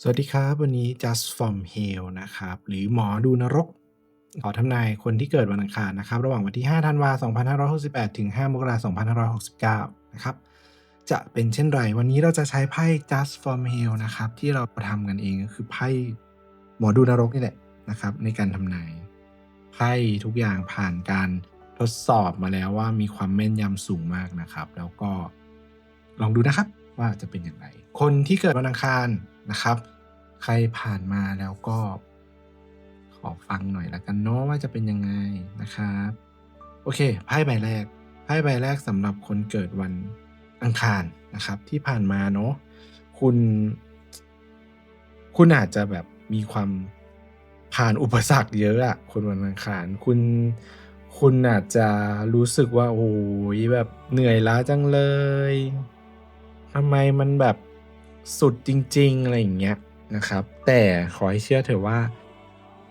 สวัสดีครับ วันนี้ just from hell นะครับ หรือหมอดูนรก ขอทำนายคนที่เกิดวันอังคารนะครับ ระหว่างวันที่ 5 ธันวาคม 2568 ถึง 5 มกราคม 2569 นะครับ จะเป็นเช่นไร วันนี้เราจะใช้ไพ่ just from hell นะครับ ที่เราทำกันเองก็คือไพ่หมอดูนรกนี่แหละนะครับ ในการทำนายไพ่ทุกอย่างผ่านการทดสอบมาแล้วว่ามีความแม่นยำสูงมากนะครับ แล้วก็ลองดูนะครับว่าจะเป็นอย่างไร คนที่เกิดวันอังคารนะครับ ใครผ่านมาแล้วก็ ขอฟังหน่อยละกันเนาะว่าจะเป็นยังไงนะครับ โอเคไพ่ใบแรกไพ่ใบแรกสำหรับคนเกิดวันอังคารนะครับ ที่ผ่านมาเนาะคุณ คุณอาจจะแบบมีความผ่านอุปสรรคเยอะอะคนวันอังคารคุณคุณอาจจะรู้สึกว่าโอ้ยแบบเหนื่อยล้าจังเลยทำไมมันแบบสุดจริง ๆ อะไรอย่างเงี้ย นะครับ แต่ขอให้เชื่อเถอะว่า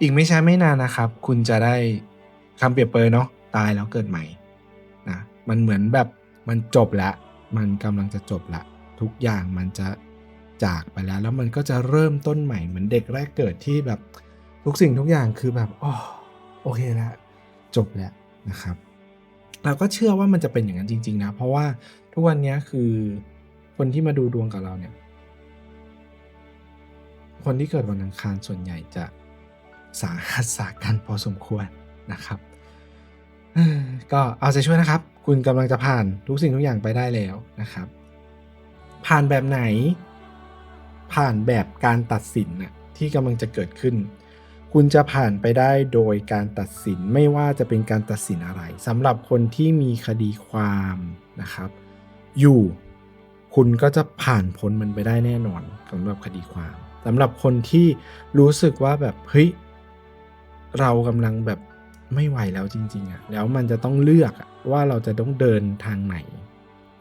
อีกไม่ใช้ไม่นานนะครับ คุณจะได้คำเปรียบเปยเนาะตายแล้วเกิดใหม่นะมันเหมือนแบบมันจบล้วมันกำลังจะจบละ ทุกอย่างมันจะจากไปแล้ว แล้วมันก็จะเริ่มต้นใหม่เหมือนเด็กแรกเกิดที่แบบทุกสิ่งทุกอย่างคือแบบอ๋อโอเคแล้วจบแล้วนะครับ เราก็เชื่อว่ามันจะเป็นอย่างนั้นจริง ๆ นะ เพราะว่าทุกวันนี้คือคนที่มาดูดวงกับเราเนี่ย คนที่เกิดวันอังคารส่วนใหญ่จะสาหัสสากันพอสมควรนะครับ ก็เอาใจช่วยนะครับ คุณกำลังจะผ่านทุกสิ่งทุกอย่างไปได้แล้วนะครับ ผ่านแบบไหน ผ่านแบบการตัดสินน่ะที่กำลังจะเกิดขึ้น คุณจะผ่านไปได้โดยการตัดสินไม่ว่าจะเป็นการตัดสินอะไรสำหรับคนที่มีคดีความนะครับ อยู่ คุณก็จะผ่านพ้นมันไปได้แน่นอนสำหรับคดีความ สำหรับคนที่รู้สึกว่าแบบเฮ้ยเรากำลังแบบไม่ไหวแล้วจริง ๆอะแล้วมันจะต้องเลือกว่าเราจะต้องเดินทางไหน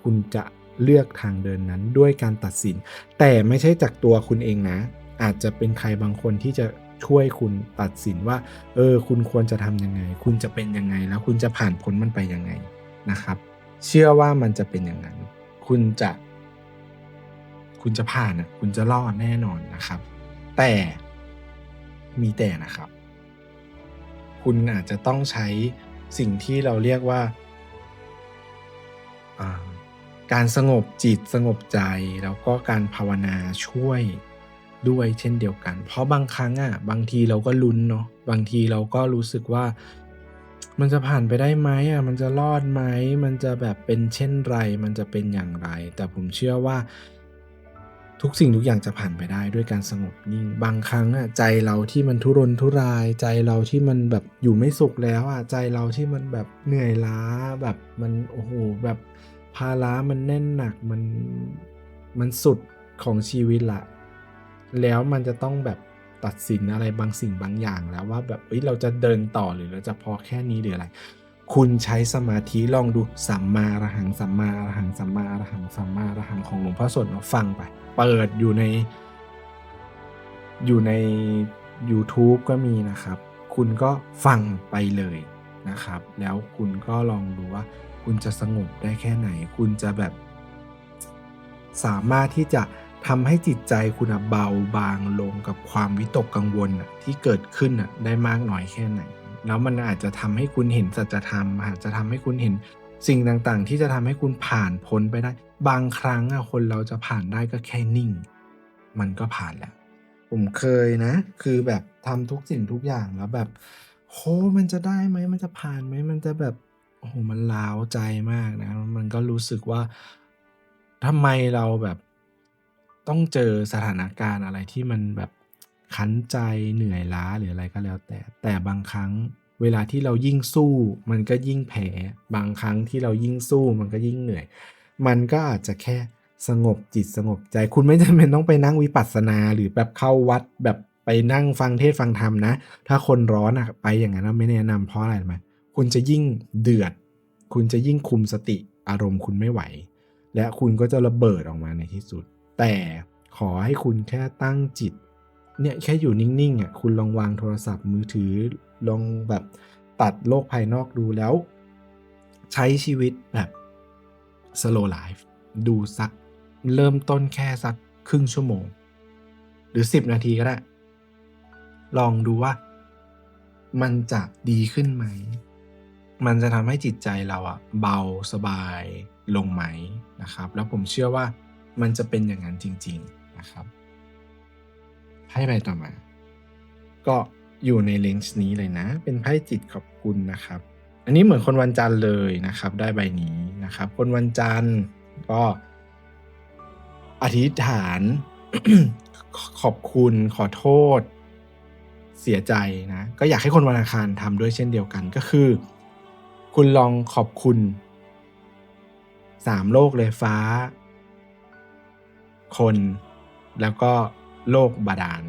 คุณจะเลือกทางเดินนั้นด้วยการตัดสิน แต่ไม่ใช่จากตัวคุณเองนะ อาจจะเป็นใครบางคนที่จะช่วยคุณตัดสินว่า เออ คุณควรจะทำยังไง คุณจะเป็นยังไง แล้วคุณจะผ่านพ้นมันไปยังไงนะครับ เชื่อว่ามันจะเป็นอย่างนั้น คุณจะ คุณจะผ่านอะคุณจะรอดแน่นอนนะครับ แต่มีแต่นะครับ คุณอาจจะต้องใช้สิ่งที่เราเรียกว่าการสงบจิตสงบใจ แล้วก็การภาวนาช่วยด้วยเช่นเดียวกัน เพราะบางครั้งอะบางทีเราก็ลุ้นเนาะบางทีเราก็รู้สึกว่า มันจะผ่านไปได้ไหมอะมันจะรอดไหมมันจะแบบเป็นเช่นไร มันจะเป็นอย่างไร แต่ผมเชื่อว่า ทุกสิ่งทุกอย่างจะผ่านไปได้ด้วยการสงบนิ่ง บางครั้งอะใจเราที่มันทุรนทุราย ใจเราที่มันแบบอยู่ไม่สุขแล้วอะใจเราที่มันแบบเหนื่อยล้าแบบมันโอ้โหแบบภาระมันแน่นหนักมันมันสุดของชีวิตละแล้วมันจะต้องแบบตัดสินอะไรบางสิ่งบางอย่างแล้วว่าแบบเอ้ยเราจะเดินต่อหรือเราจะพอแค่นี้หรืออะไร คุณใช้สมาธิลองดูสัมมาอรหังสัมมาอรหังสัมมาอรหังสัมมาอรหังของหลวงพ่อสดมาฟังไป เปิดอยู่ใน อยู่ใน YouTube ก็มีนะครับ คุณก็ฟังไปเลยนะครับ แล้วคุณก็ลองดูว่า คุณจะสงบได้แค่ไหน คุณจะแบบ สามารถที่จะทำให้จิตใจคุณเบาบางลงกับความวิตกกังวลที่เกิดขึ้นอะได้มากน้อยแค่ไหน แล้วมันอาจจะทำให้คุณเห็นสัจธรรม อาจจะทำให้คุณเห็นสิ่งต่างๆ ที่จะทำให้คุณผ่านพ้นไปได้ บางครั้งอะคนเราจะผ่านได้ก็แค่นิ่ง มันก็ผ่านแหล้วผมเคยนะ คือแบบทำทุกสิ่งทุกอย่างแล้วแบบโหมันจะได้ไหมมันจะผ่านไหมมันจะแบบโอ้โหมันล้าวใจมากนะ มันก็รู้สึกว่าทำไมเราแบบต้องเจอสถานการณ์อะไรที่มันแบบ คันใจเหนื่อยล้าหรืออะไรก็แล้วแต่ แต่บางครั้งเวลาที่เรายิ่งสู้มันก็ยิ่งแพ้บางครั้งที่เรายิ่งสู้มันก็ยิ่งเหนื่อย มันก็อาจจะแค่สงบจิตสงบใจ คุณไม่จำเป็นต้องไปนั่งวิปัสสนาหรือแบบเข้าวัดแบบไปนั่งฟังเทศฟังธรรมนะ ถ้าคนร้อนอะไปอย่างนั้นไม่แนะนำเพราะอะไรไหมคุณจะยิ่งเดือด คุณจะยิ่งคุมสติอารมณ์คุณไม่ไหว และคุณก็จะระเบิดออกมาในที่สุด แต่ขอให้คุณแค่ตั้งจิต เนี่ยแค่อยู่นิ่งๆอะคุณลองวางโทรศัพท์มือถือลองแบบตัดโลกภายนอกดูแล้ว ใช้ชีวิตแบบ slow life ดูสักเริ่มต้นแค่สักครึ่งชั่วโมง หรือ 10 นาทีก็ได้ ลองดูว่า มันจะดีขึ้นไหม มันจะทำให้จิตใจเราอะเบาสบายลงไหมนะครับ แล้วผมเชื่อว่ามันจะเป็นอย่างนั้นจริง ๆนะครับ ไพ่ใบต่อมา ก็อยู่ในเลนส์นี้เลยนะ เป็นไพ่จิตขอบคุณนะครับ อันนี้เหมือนคนวันจันทร์เลยนะครับ ได้ใบนี้นะครับ คนวันจันทร์ก็อธิษฐานขอบคุณขอโทษ เสียใจนะ ก็อยากให้คนวันอังคารทำด้วยเช่นเดียวกันก็คือ คุณลองขอบคุณสามโลกเลยฟ้า คนแล้วก็ โลกบาดาล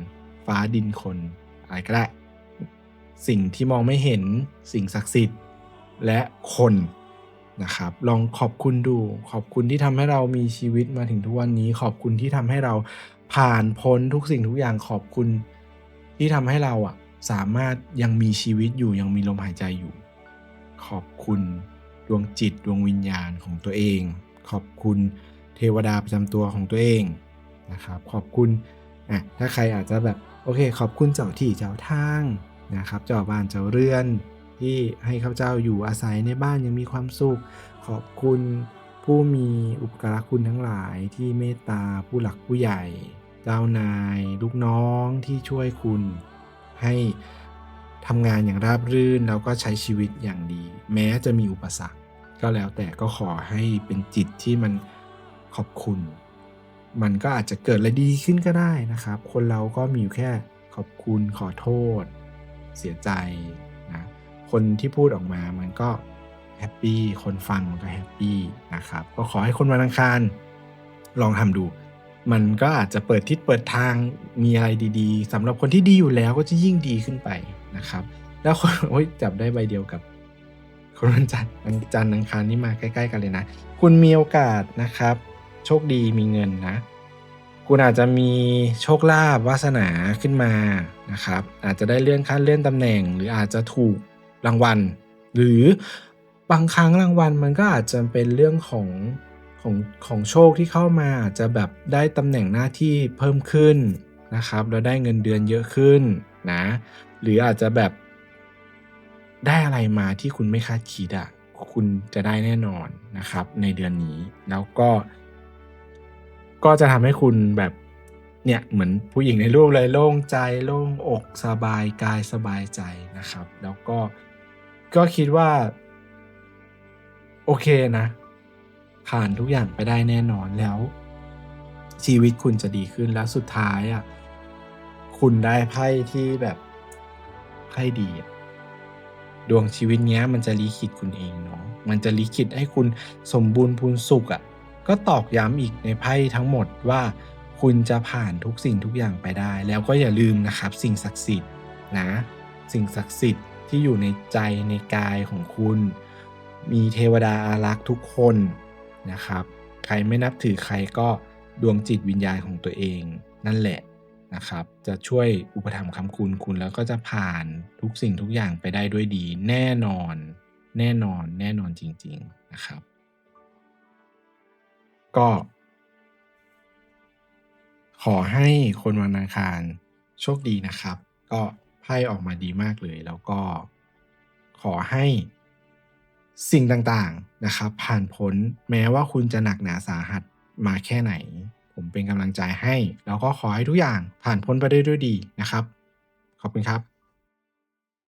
ฟ้าดินคน อะไรก็ได้ สิ่งที่มองไม่เห็นสิ่งศักดิ์สิทธิ์ และคนนะครับ ลองขอบคุณดู ขอบคุณที่ทำให้เรามีชีวิตมาถึงทุกวันนี้ ขอบคุณที่ทำให้เราผ่านพ้นทุกสิ่งทุกอย่างขอบคุณที่ทำให้เราอะสามารถยังมีชีวิตอยู่ยังมีลมหายใจอยู่ ขอบคุณดวงจิตดวงวิญญาณของตัวเอง ขอบคุณเทวดาประจำตัวของตัวเองนะครับ ขอบคุณ อะถ้าใครอาจจะแบบโอเค ขอบคุณเจ้าที่เจ้าทางนะครับเจ้าบ้านเจ้าเรือน ที่ให้ข้าเจ้าอยู่อาศัยในบ้านยังมีความสุข ขอบคุณผู้มีอุปการะคุณทั้งหลายที่เมตตาผู้หลักผู้ใหญ่ เจ้านาย ลูกน้องที่ช่วยคุณ ให้ทำงานอย่างราบรื่นแล้วก็ใช้ชีวิตอย่างดี แม้จะมีอุปสรรค ก็แล้วแต่ก็ขอให้เป็นจิตที่มันขอบคุณ มันก็อาจจะเกิดอะไรดีขึ้นก็ได้นะครับ คนเราก็มีอยู่แค่ขอบคุณขอโทษ เสียใจนะคนที่พูดออกมามันก็แฮปปี้คนฟังมันก็แฮปปี้นะครับก็ขอให้คนวันอังคารลองทำดู มันก็อาจจะเปิดทิศเปิดทางมีอะไรดีๆสำหรับคนที่ดีอยู่แล้วก็จะยิ่งดีขึ้นไปนะครับ แล้วคนโอ้ยจับได้ใบเดียวกับคนวันจันทร์วันจันทร์อังคารนี่มาใกล้ ๆ กันเลยนะ คุณมีโอกาสนะครับ โชคดีมีเงินนะ คุณอาจจะมีโชคลาภวาสนาขึ้นมานะครับ อาจจะได้เลื่อนขั้นเลื่อนตำแหน่ง หรืออาจจะถูกรางวัล หรือบางครั้งรางวัลมันก็อาจจะเป็นเรื่องของของของโชคที่เข้ามาอาจจะแบบได้ตำแหน่งหน้าที่เพิ่มขึ้นนะครับแล้วได้เงินเดือนเยอะขึ้นนะหรืออาจจะแบบได้อะไรมาที่คุณไม่คาดคิดอะ่ะคุณจะได้แน่นอนนะครับในเดือนนี้ แล้วก็ ก็จะทำให้คุณแบบเนี่ยเหมือนผู้หญิงในรูปเลยโล่งใจโล่งอกสบายกายสบายใจนะครับ แล้วก็ก็คิดว่า โอเคนะ ผ่านทุกอย่างไปได้แน่นอนแล้ว ชีวิตคุณจะดีขึ้นแล้วสุดท้ายอะคุณได้ไพ่ที่แบบไพ่ดีดวงชีวิตเนี้ย มันจะลิขิตคุณเองเนาะมันจะลิขิตให้คุณสมบูรณ์พูนสุขอะ่ะ ก็ตอกย้ำอีกในไพ่ทั้งหมดว่า คุณจะผ่านทุกสิ่งทุกอย่างไปได้ แล้วก็อย่าลืมนะครับ สิ่งศักดิ์สิทธิ์นะ สิ่งศักดิ์สิทธิ์ที่อยู่ในใจในกายของคุณ มีเทวดาอารักษ์ทุกคนนะครับ ใครไม่นับถือใครก็ดวงจิตวิญญาณของตัวเอง นั่นแหละนะครับ จะช่วยอุปถัมภ์คำคุณคุณแล้วก็จะผ่านทุกสิ่งทุกอย่างไปได้ด้วยดี แน่นอน แน่นอน แน่นอนจริง ๆนะครับ ก็ ขอให้คนวันอังคารโชคดีนะครับ ก็ไพ่ออกมาดีมากเลย แล้วก็ขอให้สิ่งต่างๆนะครับ ผ่านพ้นแม้ว่าคุณจะหนักหนาสาหัสมาแค่ไหน ผมเป็นกำลังใจให้ แล้วก็ขอให้ทุกอย่างผ่านพ้นไปได้ด้วยดีนะครับ ขอบคุณครับ